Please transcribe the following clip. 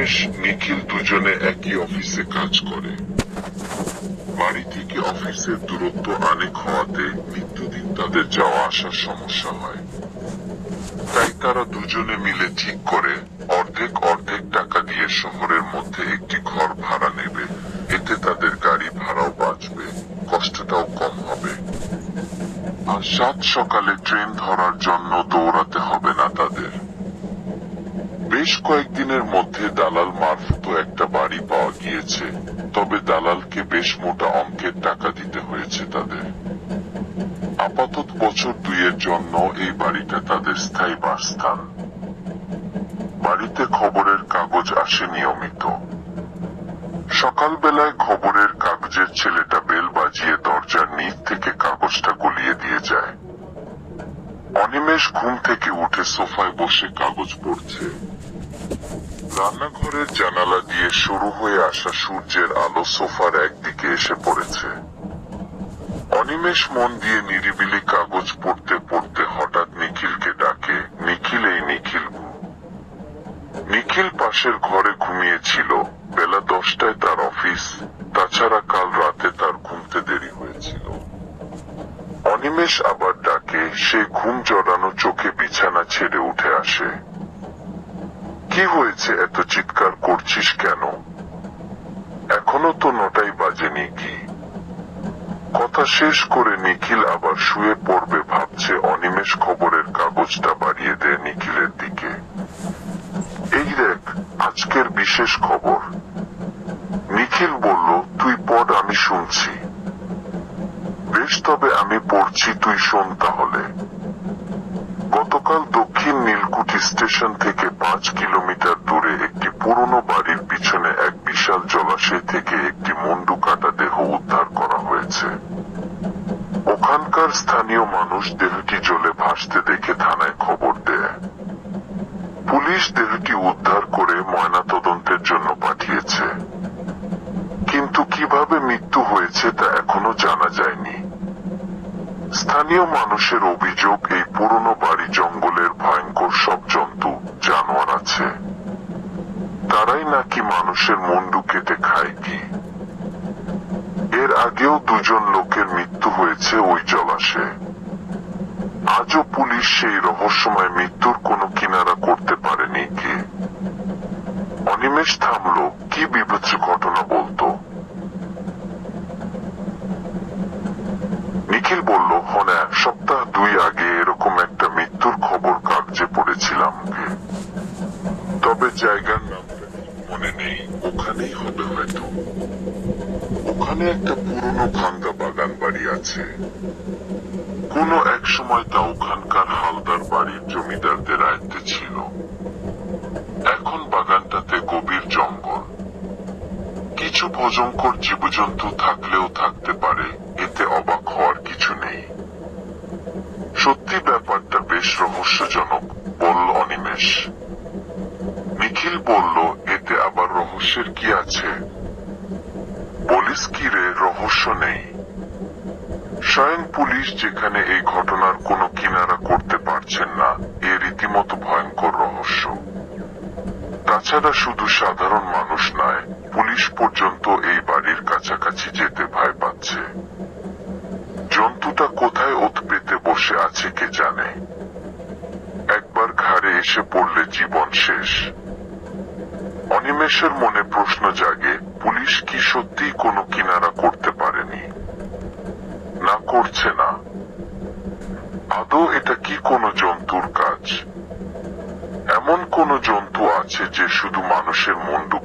অনিমেষ নিখিল দুজনে একই অফিসে কাজ করে। বাড়ি থেকে অফিসের দূরত্ব অনেক হওয়াতে নিত্যদিন তাদের যাওয়া আসার সমস্যা হয়। তাই তারা দুজনে মিলে ঠিক করে অর্ধেক অর্ধেক টাকা দিয়ে শহরের মধ্যে একটি ঘর ভাড়া নেবে। এতে তাদের গাড়ি ভাড়াও বাঁচবে, কষ্টটাও কম হবে। আর সাত সকালে ট্রেন ধরার জন্য দৌড়াতে হবে না তাদের। বেশ কয়েকদিনের মধ্যে দালাল মারফত একটা বাড়ি পাওয়া গিয়েছে, তবে দালালকে বেশ মোটা অঙ্কের টাকা দিতে হয়েছে তাদের। আপাতত বছর দুইয়ের জন্য এই বাড়িটা তাদের স্থায়ী বাসস্থান। বাড়িতে খবরের কাগজ আসে নিয়মিত। সকালবেলায় খবরের কাগজের ছেলেটা বেল বাজিয়ে দরজার নিচ থেকে কাগজটা গলিয়ে দিয়ে যায়। অনিমেষ ঘুম থেকে উঠে সোফায় বসে কাগজ পড়ছে। রান্নাঘরের জানালা দিয়ে শুরু হয়ে আসা সূর্যের আলো সোফার একদিকে এসে পড়েছে। অনিমেষ মন দিয়ে নিরিবিলি কাগজ পড়তে পড়তে হঠাৎ নিখিলকে ডাকে, নিখিল, এই নিখিল নিখিল পাশের ঘরে ঘুমিয়েছিল। বেলা দশটায় তার অফিস, তাছাড়া কাল রাতে তার ঘুমতে দেরি হয়েছিল। অনিমেষ আবার ডাকে, সে ঘুম জড়ানো চোখে বিছানা ছেড়ে উঠে আসে। কি হয়েছে? এত চিৎকার করছিস কেন? এখনও তো নটাই বাজেনি কি কথা শেষ করে নিখিল আবার শুয়ে পড়বে ভাবছে, অনিমেষ খবরের কাগজটা বাড়িয়ে দেয় নিখিলের দিকে। এই দেখ, আজকের বিশেষ খবর। নিখিল বলল, তুই পড়, আমি শুনছি। বেশ, তবে আমি পড়ছি, তুই শোন তাহলে। গতকাল দক্ষিণ নীলকুঠি স্টেশন থেকে পাঁচ কিলোমিটার দূরে একটি পুরনো বাড়ির পিছনে এক বিশাল জলাশয় থেকে একটি মুন্ডু কাটা দেহ উদ্ধার করা হয়েছে। ওখানকার স্থানীয় মানুষ দেহটি জলে ভাসতে দেখে থানায় খবর দেয়। পুলিশ দেহটি উদ্ধার করে ময়নাতদন্তের জন্য পাঠিয়েছে। কিন্তু কীভাবে মৃত্যু হয়েছে তা এখনও জানা যায়নি। স্থানীয় মানুষের অভিযোগ, এই পুরনো বাড়ি জঙ্গলের ভয়ঙ্কর সব জন্তু, জানোয়ার আছে। তারাই নাকি মানুষের মুন্ডু কেটে খায় কি? এর আগেও দুজন লোকের মৃত্যু হয়েছে ওই জলাশয়ে। আজও পুলিশ সেই রহস্যময় মৃত্যুর কোনো কিনারা করতে পারেনি কে? অনিমেষ থামলো, কি বিভৎস ঘটনা? নিখিল বলল, হনে, সপ্তাহ দুই আগে এরকম একটা মৃত্যুর খবর কাগজে পড়েছিলাম তবে জায়গার নামটা মনে নেই, ওখানেই হবে হয়তো। ওখানে একটা পুরনো ভাঙ্গা বাগান বাড়ি আছে। কোনো এক সময় তা ওখানকার হালদার বাড়ির জমিদারদের আয়ত্তে ছিল। এখন বাগানটাতে গভীর জঙ্গল। কিছু ভজঙ্কর জীবজন্তু থাকলেও থাকতে পারে, এতে অবাক নেই সত্যি ব্যাপারটা বেশ রহস্যজনক, বলল অনিমেষ। নিখিল বলল, এতে আবার রহস্যের কি আছে? বলিস কি রে, রহস্য নেই। স্বয়ং পুলিশ যেখানে এই ঘটনার কোনো কিনারা করতে পারছেন না, এ রীতিমতো ভয়ঙ্কর রহস্য। তাছাড়া শুধু সাধারণ মানুষ নয়, পুলিশ পর্যন্ত এই বাড়ির কাছাকাছি যেতে আছে কে জানে? একবার ঘাড়ে এসে পড়লে জীবন শেষ। অনিমেষের মনে প্রশ্ন জাগে, পুলিশ কি সত্যিই কোনো কিনারা করতে পারেনি? না করছে না। আদৌ এটা কি কোনো জন্তুর কাজ? এমন কোন জন্তু আছে যে শুধু মানুষের মুন্ডু